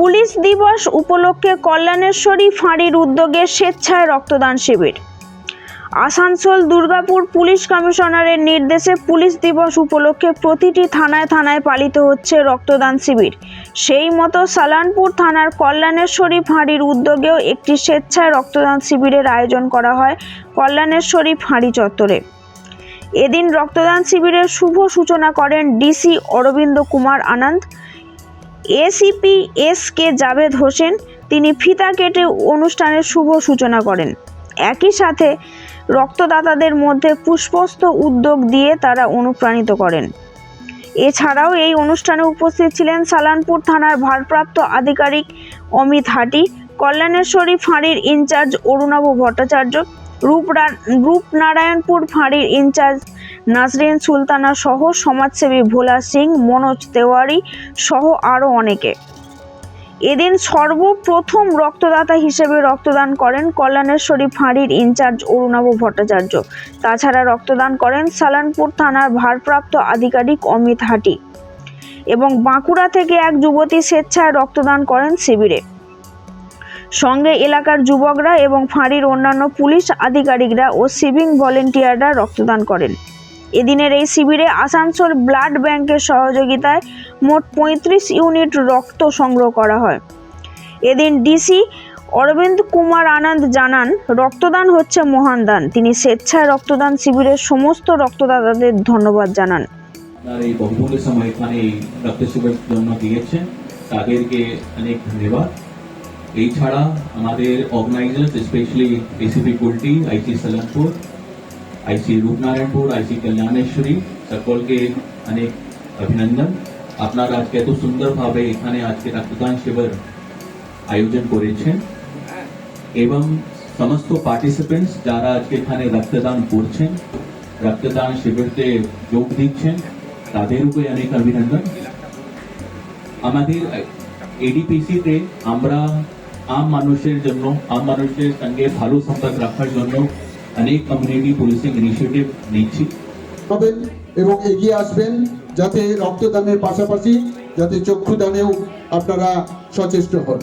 Police দিবস উপলক্ষে কল্যাণেশ্বরী ফাঁড়ির উদ্যোগে স্বেচ্ছায় রক্তদান শিবির। আসানসোল দুর্গাপুর পুলিশ কমিশনারের নির্দেশে পুলিশ দিবস উপলক্ষে প্রতিটি থানায় থানায় পালিত হচ্ছে রক্তদান শিবির। সেই মতো সালানপুর থানার কল্যাণেশ্বরী ফাঁড়ির উদ্যোগেও একটি স্বেচ্ছায় রক্তদান শিবিরের আয়োজন করা হয় কল্যাণেশ্বরী ফাঁড়ি চত্বরে। এদিন রক্তদান শিবিরের শুভ সূচনা করেন DC Arvind Kumar Anand. ACP S K Javed Hossain, তিনি ফিতা কেটে অনুষ্ঠানের শুভ সূচনা করেন। একই সাথে রক্তদাতাদের মধ্যে পুষ্পস্ত উদ্যোগ দিয়ে তারা অনুপ্রাণিত করেন। এছাড়াও এই অনুষ্ঠানে উপস্থিত ছিলেন সালানপুর থানার ভারপ্রাপ্ত আধিকারিক অমিত হাটি, কল্যাণেশ্বরী ফাঁড়ির ইনচার্জ অরুণাভ ভট্টাচার্য রূপনারায়ণপুর ফাঁড়ির ইনচার্জ নাজরিন সুলতানা সহ সমাজসেবী ভোলা সিং, মনোজ তেওয়ারি সহ আরও অনেকে। এদিন সর্বপ্রথম রক্তদাতা হিসেবে রক্তদান করেন কল্যাণেশ্বরী ফাঁড়ির ইনচার্জ অরুণাভ ভট্টাচার্য। তাছাড়া রক্তদান করেন সালানপুর থানার ভারপ্রাপ্ত আধিকারিক অমিত হাটি এবং বাঁকুড়া থেকে এক যুবতী স্বেচ্ছায় রক্তদান করেন শিবিরে। সঙ্গে এলাকার যুবকরা এবং ফাঁড়ির অন্যান্য পুলিশ আধিকারিকরা ও সিভিং ভলেন্টিয়াররা রক্তদান করেন। এদিনের এই শিবিরে আসানসোল ব্লাড ব্যাংকের সহযোগিতায় মোট পঁয়ত্রিশ ইউনিট রক্ত সংগ্রহ করা হয়। এদিন ডিসি অরবিন্দ কুমার আনন্দ জানান, রক্তদান হচ্ছে মহান দান। তিনি স্বেচ্ছায় রক্তদান শিবিরের সমস্ত রক্তদাতাদের ধন্যবাদ জানান। এই বহুমূল্য সময় এখানে এই রক্ত শিবির জন্য দিয়েছেন তাদেরকে অনেক ধন্যবাদ। এই ছাড়া আমাদের organisers specially ACP Kulti IC Salampur IC Rupnarayanpur IC Kalyaneshwari সকলকে অনেক অভিনন্দন। আপনারা আজকে এত সুন্দরভাবে এখানে আজকে রক্তদান শিবির আয়োজন করেছেন। এবং সমস্ত পার্টিসিপেন্টস যারা আজকে এখানে রক্তদান করছেন, রক্তদান শিবিরতে যোগ দিচ্ছেন তাদের উপরে অনেক অভিনন্দন। আমাদের এডিপিসি তে আমরা আম মানুষের জন্য, আম মানুষের সঙ্গে ভালো সম্পর্ক রাখার জন্য অনেক কমিউনিটি পুলিশিং ইনিশিয়েটিভ নিচ্ছি। হবেন এবং এগিয়ে আসবেন যাতে রক্তদানের পাশাপাশি যাতে চক্ষুদানেও আপনারা সচেষ্ট হন।